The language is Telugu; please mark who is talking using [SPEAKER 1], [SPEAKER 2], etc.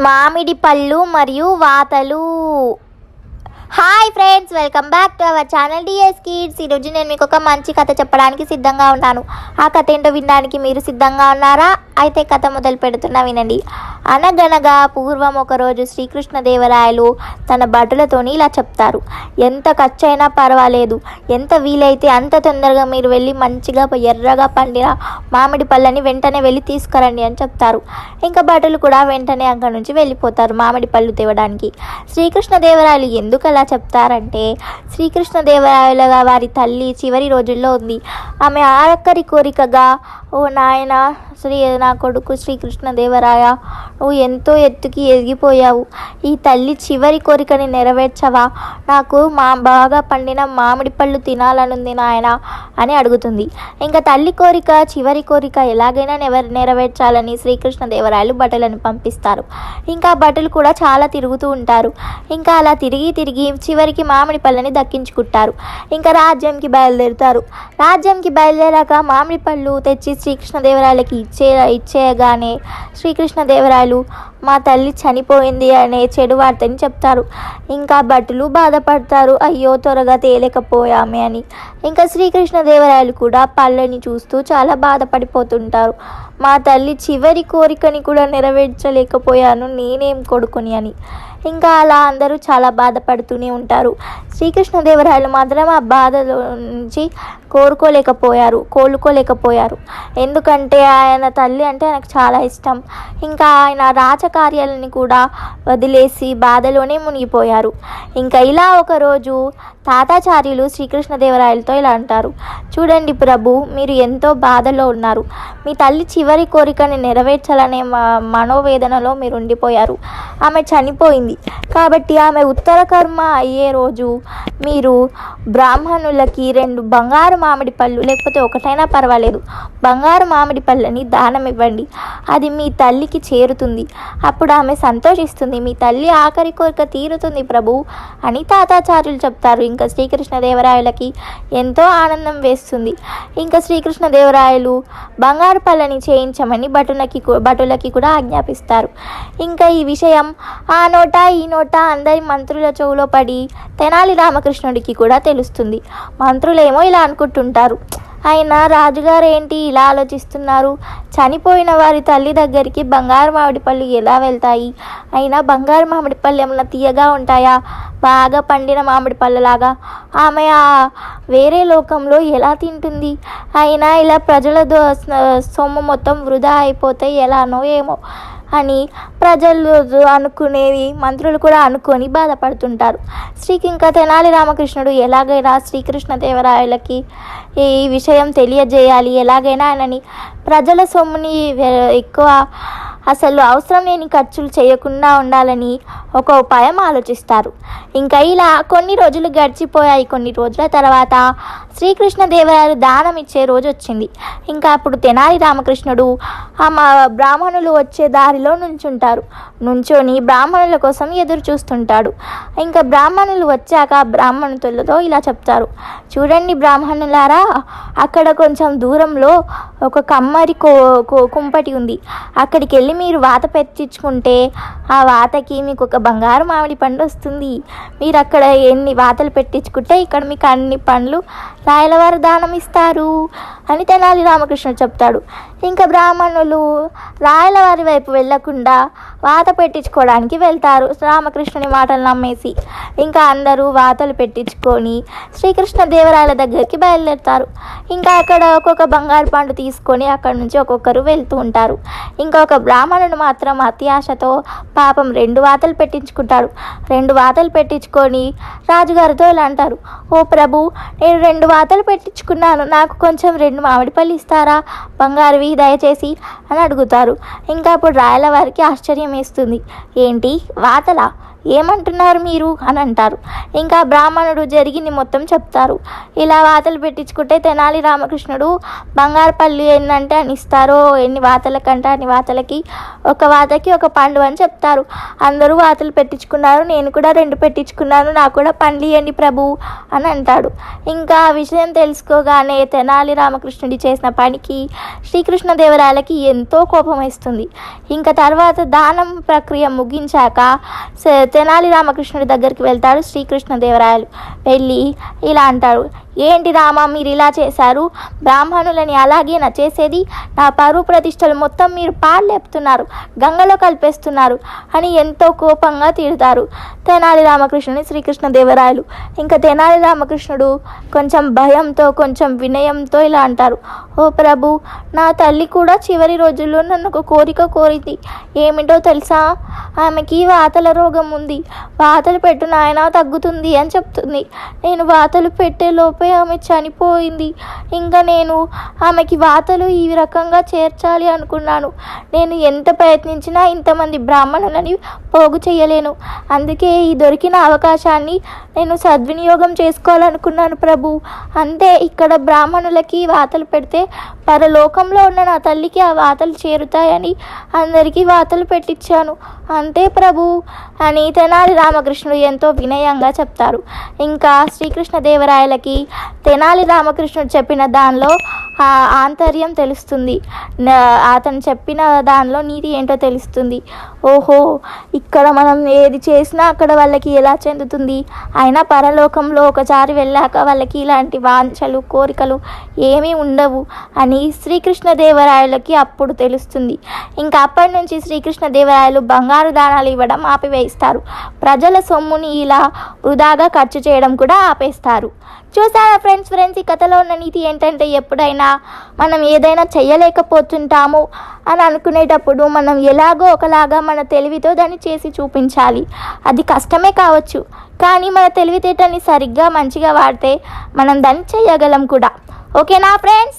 [SPEAKER 1] మామిడి పళ్ళు మరియు వాతలు. Hi friends welcome back to our channel DS kids ఈరోజు నేను మీకు ఒక మంచి కథ చెప్పడానికి సిద్ధంగా ఉన్నాను. ఆ కథ ఏంటో వినడానికి మీరు సిద్ధంగా ఉన్నారా? అయితే కథ మొదలు పెడుతున్నా వినండి. అనగనగా పూర్వం ఒకరోజు శ్రీకృష్ణదేవరాయలు తన భటులతోని ఇలా చెప్తారు. ఎంత ఖర్చు అయినా పర్వాలేదు. ఎంత వీలైతే అంత తొందరగా మీరు వెళ్ళి మంచిగా ఎర్రగా పండిన మామిడి పళ్ళని వెంటనే వెళ్ళి తీసుకురండి అని చెప్తారు. ఇంకా భటులు కూడా వెంటనే అక్కడి నుంచి వెళ్ళిపోతారు మామిడి పళ్ళు తేవడానికి. శ్రీకృష్ణదేవరాయలు ఎందుకు ఎలా చెప్తారంటే శ్రీకృష్ణదేవరాయల వారి తల్లి చివరి రోజుల్లో ఉంది. ఆమె ఆఖరి కోరికగా ఓ నాయన శ్రీ నా కొడుకు శ్రీకృష్ణదేవరాయ నువ్వు ఎంతో ఎత్తుకి ఎదిగిపోయావు. ఈ తల్లి చివరి కోరికని నెరవేర్చవా? నాకు మా బాగా పండిన మామిడి పళ్ళు తినాలనుంది నాయన అని అడుగుతుంది. ఇంకా తల్లి కోరిక చివరి కోరిక ఎలాగైనా నెవ నెరవేర్చాలని శ్రీకృష్ణదేవరాయలు బట్టలను పంపిస్తారు. ఇంకా బట్టలు కూడా చాలా తిరుగుతూ ఉంటారు. ఇంకా అలా తిరిగి తిరిగి చివరికి మామిడి పళ్ళని దక్కించుకుంటారు. ఇంకా రాజ్యంకి బయలుదేరుతారు. రాజ్యంకి బయలుదేరాక మామిడి పళ్ళు తెచ్చి శ్రీకృష్ణదేవరాయలకి ఇచ్చే ఇచ్చేయగానే శ్రీకృష్ణదేవరాయలు మా తల్లి చనిపోయింది అనే చెడు వార్తని చెప్తారు. ఇంకా భటులు బాధపడతారు. అయ్యో త్వరగా తేలేకపోయామే అని. ఇంకా శ్రీకృష్ణదేవరాయలు కూడా పళ్ళని చూస్తూ చాలా బాధపడిపోతుంటారు. మా తల్లి చివరి కోరికని కూడా నెరవేర్చలేకపోయాను నేనేం కొడుకుని అని. ఇంకా అలా అందరూ చాలా బాధపడుతూనే ఉంటారు. శ్రీకృష్ణదేవరాయలు మాత్రం ఆ బాధలో నుంచి కోరుకోలేకపోయారు కోలుకోలేకపోయారు. ఎందుకంటే ఆయన తల్లి అంటే ఆయనకు చాలా ఇష్టం. ఇంకా ఆయన రాజకార్యాలని కూడా వదిలేసి బాధలోనే మునిగిపోయారు. ఇంకా ఇలా ఒకరోజు తాతాచార్యులు శ్రీకృష్ణదేవరాయలతో ఇలా అంటారు. చూడండి ప్రభు మీరు ఎంతో బాధలో ఉన్నారు. మీ తల్లి చివరి కోరికని నెరవేర్చాలనే మనోవేదనలో మీరు ఉండిపోయారు. ఆమె చనిపోయింది. కాబట్టి ఆమె ఉత్తర కర్మ అయ్యే రోజు మీరు బ్రాహ్మణులకి రెండు బంగారు మామిడి పళ్ళు లేకపోతే ఒకటైనా పర్వాలేదు. బంగారు మామిడి పళ్ళని దానం ఇవ్వండి. అది మీ తల్లికి చేరుతుంది. అప్పుడు ఆమె సంతోషిస్తుంది. మీ తల్లి ఆఖరి కోరిక తీరుతుంది ప్రభు అని తాతాచార్యులు చెప్తారు. ఇంకా శ్రీకృష్ణదేవరాయలకి ఎంతో ఆనందం వేస్తుంది. ఇంకా శ్రీకృష్ణదేవరాయలు బంగారు పళ్ళని చేయించమని భటులకి భటులకి కూడా ఆజ్ఞాపిస్తారు. ఇంకా ఈ విషయం ఆ నోట ఈ నోట అందరి మంత్రుల చెవులో పడి తెనాలి రామకృష్ణుడికి కూడా తెలుస్తుంది. మంత్రులేమో ఇలా అనుకుంటుంటారు. ఆయన రాజుగారు ఏంటి ఇలా ఆలోచిస్తున్నారు? చనిపోయిన వారి తల్లి దగ్గరికి బంగారు మామిడి పళ్ళు ఎలా వెళ్తాయి? అయినా బంగారు మామిడి పళ్ళు ఏమైనా తీయగా ఉంటాయా? బాగా పండిన మామిడి పళ్ళలాగా. ఆమె ఆ వేరే లోకంలో ఎలా తింటుంది? అయినా ఇలా ప్రజల దో- సొమ్ము మొత్తం వృధా అయిపోతే ఎలానో ఏమో. అని ప్రజలు అనుకునేవి మంత్రులు కూడా అనుకొని బాధపడుతుంటారు. శ్రీకి ఇంకా తెనాలి రామకృష్ణుడు ఎలాగైనా శ్రీకృష్ణదేవరాయలకి ఈ విషయం తెలియజేయాలి. ఎలాగైనా ఆయనని ప్రజల సొమ్ముని వె- ఎక్కువ అసలు అవసరం లేని ఖర్చులు చేయకుండా ఉండాలని ఒక ఉపాయం ఆలోచిస్తారు. ఇంకా ఇలా కొన్ని రోజులు గడిచిపోయాయి. కొన్ని రోజుల తర్వాత శ్రీకృష్ణదేవరాయలు దానం ఇచ్చే రోజు వచ్చింది. ఇంకా అప్పుడు తెనాలి రామకృష్ణుడు ఆ మా బ్రాహ్మణులు వచ్చే దారిలో నుంచుంటారు. నుంచొని బ్రాహ్మణుల కోసం ఎదురు చూస్తుంటాడు. ఇంకా బ్రాహ్మణులు వచ్చాక బ్రాహ్మణులతో ఇలా చెప్తారు. చూడండి బ్రాహ్మణులారా అక్కడ కొంచెం దూరంలో ఒక కమ్మరి కో కో- కుంపటి ఉంది. అక్కడికి వెళ్ళి మీరు వాత పెట్టించుకుంటే ఆ వాతకి మీకు ఒక బంగారు మామిడి పండు వస్తుంది. మీరు అక్కడ ఎన్ని వాతలు పెట్టించుకుంటే ఇక్కడ మీకు అన్ని పండ్లు రాయలవారు దానం ఇస్తారు అని తెనాలి రామకృష్ణ చెప్తాడు. ఇంకా బ్రాహ్మణులు రాయలవారి వైపు వెళ్ళకుండా వాత పెట్టించుకోవడానికి వెళ్తారు. రామకృష్ణుని మాటలు నమ్మేసి ఇంకా అందరూ వాతలు పెట్టించుకొని శ్రీకృష్ణ దేవరాయల దగ్గరికి బయలుదేరుతారు. ఇంకా అక్కడ ఒక్కొక్క బంగారు పండు తీసుకొని అక్కడ నుంచి ఒక్కొక్కరు వెళ్తూ ఉంటారు. ఇంకొక బ్రాహ్మణుని బ్రాహ్మణుడు మాత్రం అతి ఆశతో పాపం రెండు వాతలు పెట్టించుకుంటాడు. రెండు వాతలు పెట్టించుకొని రాజుగారితో ఇలా అంటారు ఓ ప్రభు నేను రెండు వాతలు పెట్టించుకున్నాను. నాకు కొంచెం రెండు మామిడి పళ్ళు ఇస్తారా? బంగారువి దయచేసి అని అడుగుతారు. ఇంకా అప్పుడు రాయల వారికి ఆశ్చర్యం వేస్తుంది ఏంటి? వాతలా? ఏమంటున్నారు మీరు? అని అంటారు. ఇంకా బ్రాహ్మణుడు జరిగింది మొత్తం చెప్తారు. ఇలా వాతలు పెట్టించుకుంటే తెనాలి రామకృష్ణుడు బంగారు పళ్ళు ఏంటంటే అని ఇస్తారో ఎన్ని వాతలకంటే అన్ని వాతలకి? ఒక వాతకి ఒక పండు అని చెప్తారు. అందరూ వాతలు పెట్టించుకున్నారు నేను కూడా రెండు పెట్టించుకున్నాను నాకు కూడా పండ్లు ఇవ్వండి ప్రభు అని అంటాడు. ఇంకా ఆ విషయం తెలుసుకోగానే తెనాలి రామకృష్ణుడి చేసిన పనికి శ్రీకృష్ణదేవరాయలకి ఎంతో కోపం వేస్తుంది. ఇంకా తర్వాత దానం ప్రక్రియ ముగించాక తెనాలి రామకృష్ణుడి దగ్గరికి వెళ్తాడు శ్రీకృష్ణదేవరాయలు. వెళ్ళి ఇలా అంటాడు ఏంటి రామ మీరు ఇలా చేశారు? బ్రాహ్మణులని అలాగే నా చేసేది? నా పరువు ప్రతిష్టలు మొత్తం మీరు పాడలేపుతున్నారు గంగలో కలిపేస్తున్నారు అని ఎంతో కోపంగా తీరుతారు తెనాలి రామకృష్ణుని శ్రీకృష్ణదేవరాయలు. ఇంకా తెనాలి రామకృష్ణుడు కొంచెం భయంతో కొంచెం వినయంతో ఇలా అంటారు. ఓ ప్రభు నా తల్లి కూడా చివరి రోజుల్లో నన్ను ఒక కోరిక కోరింది. ఏమిటో తెలుసా? ఆమెకి వాతల రోగం ఉంది. వాతలు పెట్టు నాయన తగ్గుతుంది అని చెప్తుంది. నేను వాతలు పెట్టే లోపే ఆమె చనిపోయింది. ఇంకా నేను ఆమెకి వాతలు ఈ రకంగా చేర్చాలి అనుకున్నాను. నేను ఎంత ప్రయత్నించినా ఇంతమంది బ్రాహ్మణులని పోగు చేయలేను. అందుకే ఈ దొరికిన అవకాశాన్ని నేను సద్వినియోగం చేసుకోవాలనుకున్నాను ప్రభు. అంతే ఇక్కడ బ్రాహ్మణులకి వాతలు పెడితే పరలోకంలో ఉన్న నా తల్లికి ఆ వాతలు చేరుతాయని అందరికీ వాతలు పెట్టించాను అంతే ప్రభు. అని తెనాలి రామకృష్ణుడు ఎంతో వినయంగా చెప్తారు. ఇంకా శ్రీకృష్ణదేవరాయలకి తెనాలి రామకృష్ణుడు చెప్పిన దానిలో ఆంతర్యం తెలుస్తుంది. అతను చెప్పిన దానిలో నీతి ఏంటో తెలుస్తుంది. ఓహో ఇక్కడ మనం ఏది చేసినా అక్కడ వాళ్ళకి ఎలా చెందుతుంది? అయినా పరలోకంలో ఒకసారి వెళ్ళాక వాళ్ళకి ఇలాంటి వాంఛలు కోరికలు ఏమీ ఉండవు అని శ్రీకృష్ణదేవరాయలకి అప్పుడు తెలుస్తుంది. ఇంకా అప్పటి నుంచి శ్రీకృష్ణదేవరాయలు బంగారు దానాలు ఇవ్వడం ఆపివేయిస్తారు. ప్రజల సొమ్ముని ఇలా వృధాగా ఖర్చు చేయడం కూడా ఆపేస్తారు. చూసారా ఫ్రెండ్స్ ఫ్రెండ్స్ ఈ కథలో ఉన్న నీతి ఏంటంటే ఎప్పుడైనా మనం ఏదైనా చేయలేకపోతుంటాము అని అనుకునేటప్పుడు మనం ఎలాగో ఒకలాగా మన తెలివితో దాన్ని చేసి చూపించాలి. అది కష్టమే కావచ్చు కానీ మన తెలివితేటని సరిగ్గా మంచిగా వాడితే మనం దాన్ని చేయగలం కూడా. ఓకేనా ఫ్రెండ్స్?